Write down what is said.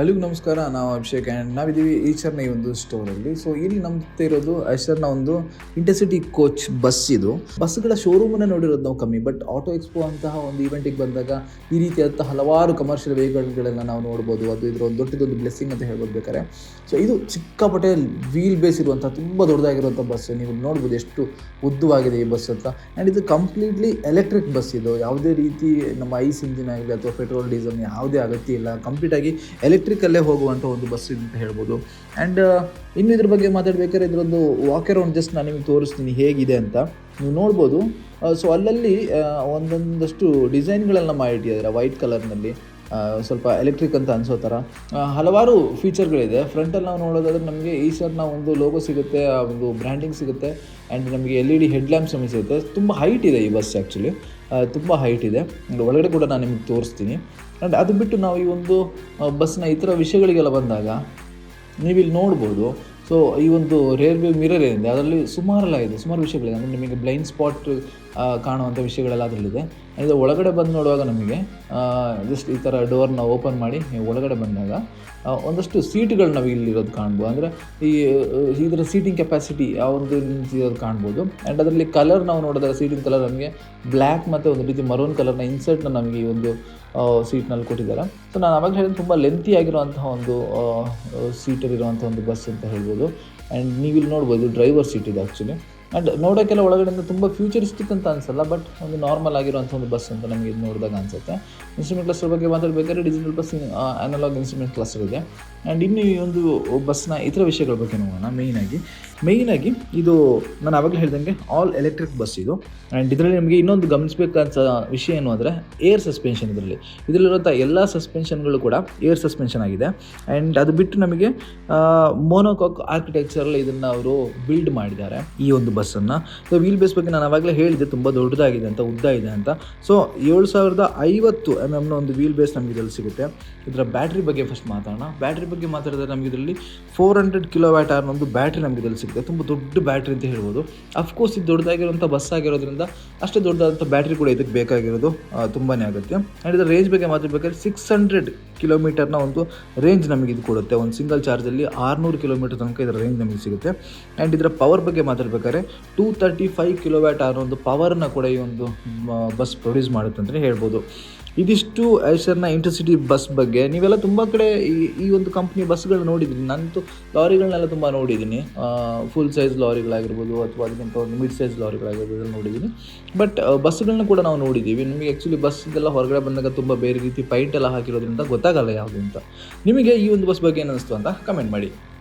ಎಲ್ರಿಗೂ ನಮಸ್ಕಾರ, ನಾವು ಅಭಿಷೇಕ್ ಆ್ಯಂಡ್ ನಾವಿದ್ದೀವಿ ಈಶರ್ನ ಈ ಒಂದು ಸ್ಟೋರಲ್ಲಿ ಸೊ ಇಲ್ಲಿ ನಮ್ದು ಇರೋದು ಐಶರ್ನ ಒಂದು ಇಂಟರ್ಸಿಟಿ ಕೋಚ್ ಬಸ್ ಇದು. ಬಸ್ಗಳ ಶೋರೂಮನ್ನು ನೋಡಿರೋದು ನಾವು ಕಮ್ಮಿ ಬಟ್ ಆಟೋ ಎಕ್ಸ್ಪೋ ಅಂತಹ ಒಂದು ಇವೆಂಟಿಗೆ ಬಂದಾಗ ಈ ರೀತಿಯಾದಂಥ ಹಲವಾರು ಕಮರ್ಷಿಯಲ್ ವೆಹಿಕಲ್ಗಳೆಲ್ಲ ನಾವು ನೋಡ್ಬೋದು. ಅದು ಇದರ ಒಂದು ದೊಡ್ಡದೊಂದು ಬ್ಲೆಸ್ಸಿಂಗ್ ಅಂತ ಹೇಳ್ಬೋದು ಬೇಕಾರೆ ಸೊ ಇದು ಚಿಕ್ಕಪಟ್ಟೆ ವೀಲ್ ಬೇಸ್ ಇರುವಂಥ ತುಂಬ ದೊಡ್ಡದಾಗಿರುವಂಥ ಬಸ್ ನೀವು ನೋಡ್ಬೋದು ಎಷ್ಟು ಉದ್ದವಾಗಿದೆ ಈ ಬಸ್ ಅಂತ. ಆ್ಯಂಡ್ ಇದು ಕಂಪ್ಲೀಟ್ಲಿ ಎಲೆಕ್ಟ್ರಿಕ್ ಬಸ್ ಇದು. ಯಾವುದೇ ರೀತಿ ನಮ್ಮ ಐಸ್ ಇಂಜಿನ್ ಆಗಲಿ ಅಥವಾ ಪೆಟ್ರೋಲ್ ಡೀಸೆಲ್ ಯಾವುದೇ ಅಗತ್ಯ ಇಲ್ಲ. ಕಂಪ್ಲೀಟಾಗಿ ಎಲೆಕ್ಟ್ರಿಕಲ್ಲೇ ಹೋಗುವಂಥ ಒಂದು ಬಸ್ ಇದೆ ಅಂತ ಹೇಳ್ಬೋದು. ಆ್ಯಂಡ್ ಇನ್ನು ಇದ್ರ ಬಗ್ಗೆ ಮಾತಾಡಬೇಕಾದ್ರೆ ಇದರೊಂದು ವಾಕ್ ಅರೌಂಡ್ ಜಸ್ಟ್ ನಾನು ನಿಮಗೆ ತೋರಿಸ್ತೀನಿ ಹೇಗಿದೆ ಅಂತ. ನೀವು ನೋಡ್ಬೋದು. ಸೊ ಅಲ್ಲಲ್ಲಿ ಆ, ಒಂದೊಂದಷ್ಟು ಡಿಸೈನ್ಗಳೆಲ್ಲ ಮಾಡಿಟ್ಟಿದ್ದಾರೆ ವೈಟ್ ಕಲರ್ನಲ್ಲಿ ಸ್ವಲ್ಪ ಎಲೆಕ್ಟ್ರಿಕ್ ಅಂತ ಅನ್ಸೋ ಥರ ಹಲವಾರು ಫೀಚರ್ಗಳಿದೆ ಫ್ರಂಟಲ್ಲಿ ನಾವು ನೋಡೋದಾದ್ರೆ ನಮಗೆ ಈ ಸರ್ನ ಒಂದು ಲೋಗೋ ಸಿಗುತ್ತೆ ಒಂದು ಬ್ರ್ಯಾಂಡಿಂಗ್ ಸಿಗುತ್ತೆ ಆ್ಯಂಡ್ ನಮಗೆ L E D headlamps ಸಿಗುತ್ತೆ. ತುಂಬ ಹೈಟ್ ಇದೆ ಈ ಬಸ್ ಆ್ಯಕ್ಚುಲಿ ತುಂಬ ಹೈಟ್ ಇದೆ. ಒಳಗಡೆ ಕೂಡ ನಾನು ನಿಮಗೆ ತೋರಿಸ್ತೀನಿ. ಆ್ಯಂಡ್ ಅದು ಬಿಟ್ಟು ನಾವು ಈ ಒಂದು ಬಸ್ನ ಇತರ ವಿಷಯಗಳಿಗೆಲ್ಲ ಬಂದಾಗ ನೀವಿಲ್ಲಿ ನೋಡ್ಬೋದು. ಸೊ ಈ ಒಂದು ರೇರ್ ವ್ಯೂ ಮಿರರ್ ಏನಿದೆ, ಅದರಲ್ಲಿ ಸುಮಾರೆಲ್ಲ ಇದೆ. ಸುಮಾರು ವಿಷಯಗಳಿದೆ. ಅಂದರೆ ನಿಮಗೆ ಬ್ಲೈಂಡ್ ಸ್ಪಾಟ್ ಕಾಣುವಂಥ ವಿಷಯಗಳೆಲ್ಲ ಅದರಲ್ಲಿದೆ. ಇದು ಒಳಗಡೆ ಬಂದು ನೋಡುವಾಗ ನಮಗೆ ಜಸ್ಟ್ ಈ ಥರ ಡೋರ್ನ ಓಪನ್ ಮಾಡಿ ನೀವು ಒಳಗಡೆ ಬಂದಾಗ ಒಂದಷ್ಟು ಸೀಟ್ಗಳು ನಾವು ಇಲ್ಲಿರೋದು ಕಾಣ್ಬೋದು. ಅಂದರೆ ಈ ಇದರ ಸೀಟಿಂಗ್ ಕೆಪಾಸಿಟಿ ಒಂದು ಇರೋದು ಕಾಣ್ಬೋದು. ಆ್ಯಂಡ್ ಅದರಲ್ಲಿ ಕಲರ್ ನಾವು ನೋಡಿದಾಗ ಸೀಟಿಂಗ್ ಕಲರ್ ನಮಗೆ ಬ್ಲ್ಯಾಕ್ ಮತ್ತು ಒಂದು ರೀತಿ ಮರೂನ್ ಕಲರ್ನ ಇನ್ಸರ್ಟ್ನ ನಮಗೆ ಈ ಒಂದು ಸೀಟ್ನಲ್ಲಿ ಕೊಟ್ಟಿದ್ದಾರೆ. ಸೊ ನಾನು ಅವಾಗ ಹೇಳಿದ ತುಂಬ ಲೆಂತಿ ಆಗಿರುವಂತಹ ಒಂದು ಸೀಟಲ್ಲಿರುವಂಥ ಒಂದು ಬಸ್ ಅಂತ ಹೇಳ್ಬೋದು. ಆ್ಯಂಡ್ ನೀವಿಲ್ಲಿ ನೋಡ್ಬೋದು ಡ್ರೈವರ್ ಸೀಟ್ ಇದೆ ಆ್ಯಕ್ಚುಲಿ ಆ್ಯಂಡ್ ನೋಡೋಕ್ಕೆಲ್ಲ ಒಳಗಡೆಯಿಂದ ತುಂಬ ಫ್ಯೂಚರಿಸ್ಟಿಕ್ ಅಂತ ಅನ್ಸಲ್ಲ ಬಟ್ ಒಂದು ನಾರ್ಮಲ್ ಆಗಿರುವಂಥ ಒಂದು ಬಸ್ ಅಂತ ನಮಗೆ ಇದು ನೋಡಿದಾಗ ಅನಿಸುತ್ತೆ. ಇನ್ಸ್ಟ್ರೂಮೆಂಟ್ ಕ್ಲಸ್ಟರ್ ಬಗ್ಗೆ ಮಾತಾಡಬೇಕಾದ್ರೆ digital bus analogue instrument cluster ಇದೆ. ಆ್ಯಂಡ್ ಇನ್ನು ಈ ಒಂದು ಬಸ್ನ ಇತರ ವಿಷಯಗಳ ಬಗ್ಗೆ ನೋಡೋಣ ಮೇಯ್ನಾಗಿ ಮೇಯ್ನಾಗಿ ಇದು ನಾನು ಆವಾಗಲೇ ಹೇಳ್ದಂಗೆ ಆಲ್ ಎಲೆಕ್ಟ್ರಿಕ್ ಬಸ್ ಇದು. ಆ್ಯಂಡ್ ಇದರಲ್ಲಿ ನಮಗೆ ಇನ್ನೊಂದು ಗಮನಿಸಬೇಕಂತ ವಿಷಯ ಏನು ಅಂದರೆ ಏರ್ ಸಸ್ಪೆನ್ಷನ್ ಇದರಲ್ಲಿ. ಇದರಲ್ಲಿರುವಂಥ ಎಲ್ಲ ಸಸ್ಪೆನ್ಷನ್ಗಳು ಕೂಡ ಏರ್ ಸಸ್ಪೆನ್ಷನ್ ಆಗಿದೆ. ಆ್ಯಂಡ್ ಅದು ಬಿಟ್ಟು ನಮಗೆ ಮೋನೋಕಾಕ್ ಆರ್ಕಿಟೆಕ್ಚರಲ್ಲಿ ಇದನ್ನು ಅವರು ಬಿಲ್ಡ್ ಮಾಡಿದ್ದಾರೆ ಈ ಒಂದು ಬಸ್ಸನ್ನು ಸೊ ವೀಲ್ ಬೇಸ್ ಬಗ್ಗೆ ನಾನು ಆವಾಗಲೇ ಹೇಳಿದೆ ತುಂಬ ದೊಡ್ಡದಾಗಿದೆ ಅಂತ, ಉದ್ದ ಇದೆ ಅಂತ. ಸೊ ಏಳು ಸಾವಿರದ ಐವತ್ತು ಎಂ ಎಮ್ನ ಒಂದು ವೀಲ್ ಬೇಸ್ ನಮಗೆ ಇದರಲ್ಲಿ ಸಿಗುತ್ತೆ. ಇದರ ಬ್ಯಾಟ್ರಿ ಬಗ್ಗೆ ಫಸ್ಟ್ ಮಾತಾಡೋಣ. ಬ್ಯಾಟ್ರಿ ಬಗ್ಗೆ ಮಾತಾಡಿದ್ರೆ ನಮಗೆ ಇದರಲ್ಲಿ ಫೋರ್ ಹಂಡ್ರೆಡ್ ಕಿಲೋ ವ್ಯಾಟ್ ಆರ್ನ ಒಂದು ಬ್ಯಾಟ್ರಿ ನಮಗೆ ಇದರಲ್ಲಿ ಸಿಗುತ್ತೆ. ತುಂಬ ದೊಡ್ಡ ಬ್ಯಾಟ್ರಿ ಅಂತ ಹೇಳ್ಬೋದು. ಅಫ್ಕೋರ್ಸ್ ಇದು ದೊಡ್ಡದಾಗಿರುವಂಥ ಬಸ್ ಆಗಿರೋದ್ರಿಂದ ಅಷ್ಟೇ ದೊಡ್ಡದಾದಂಥ ಬ್ಯಾಟ್ರಿ ಕೂಡ ಇದಕ್ಕೆ ಬೇಕಾಗಿರೋದು ತುಂಬಾ ಆಗುತ್ತೆ. ಆ್ಯಂಡ್ ಇದರ ರೇಂಜ್ ಬಗ್ಗೆ ಮಾತಾಡಬೇಕಾದ್ರೆ ಸಿಕ್ಸ್ ಹಂಡ್ರೆಡ್ ಕಿಲೋಮೀಟರ್ನ ಒಂದು ರೇಂಜ್ ನಮಗೆ ಇದು ಕೊಡುತ್ತೆ. ಒಂದು ಸಿಂಗಲ್ ಚಾರ್ಜಲ್ಲಿ ಆರುನೂರು ಕಿಲೋಮೀಟರ್ ತನಕ ಇದರ ರೇಂಜ್ ನಮಗೆ ಸಿಗುತ್ತೆ. ಆ್ಯಂಡ್ ಇದರ ಪವರ್ ಬಗ್ಗೆ ಮಾತಾಡಬೇಕಾದ್ರೆ two thirty five kilowatt or ಒಂದು ಪವರ್ನ ಕೂಡ ಈ ಒಂದು ಬಸ್ ಪ್ರೊಡ್ಯೂಸ್ ಮಾಡುತ್ತೆ ಅಂತಲೇ ಹೇಳ್ಬೋದು. ಇದಿಷ್ಟು ಐಸರ್ನ ಇಂಟರ್ಸಿಟಿ ಬಸ್ ಬಗ್ಗೆ. ನೀವೆಲ್ಲ ತುಂಬ ಕಡೆ ಈ ಈ ಒಂದು ಕಂಪ್ನಿ ಬಸ್ಗಳು ನೋಡಿದ್ದೀನಿ ನಾನಂತೂ ಲಾರಿಗಳನ್ನೆಲ್ಲ ತುಂಬ ನೋಡಿದ್ದೀನಿ ಫುಲ್ ಸೈಜ್ ಲಾರಿಗಳಾಗಿರ್ಬೋದು ಅಥವಾ ಅದಕ್ಕಿಂತ ಒಂದು ಮಿಡ್ ಸೈಜ್ ಲಾರಿಗಳಾಗಿರ್ಬೋದು ನೋಡಿದ್ದೀನಿ ಬಟ್ ಬಸ್ಗಳನ್ನ ಕೂಡ ನಾವು ನೋಡಿದ್ದೀವಿ ನಿಮಗೆ ಆ್ಯಕ್ಚುಲಿ ಬಸ್ಗೆಲ್ಲ ಹೊರಗಡೆ ಬಂದಾಗ ತುಂಬ ಬೇರೆ ರೀತಿ ಪೈಂಟ್ ಎಲ್ಲ ಹಾಕಿರೋದ್ರಿಂದ ಗೊತ್ತಾಗಲ್ಲ ಯಾವುದು ಅಂತ. ನಿಮಗೆ ಈ ಒಂದು ಬಸ್ ಬಗ್ಗೆ ಏನು ಅನಿಸ್ತು ಅಂತ ಕಮೆಂಟ್ ಮಾಡಿ.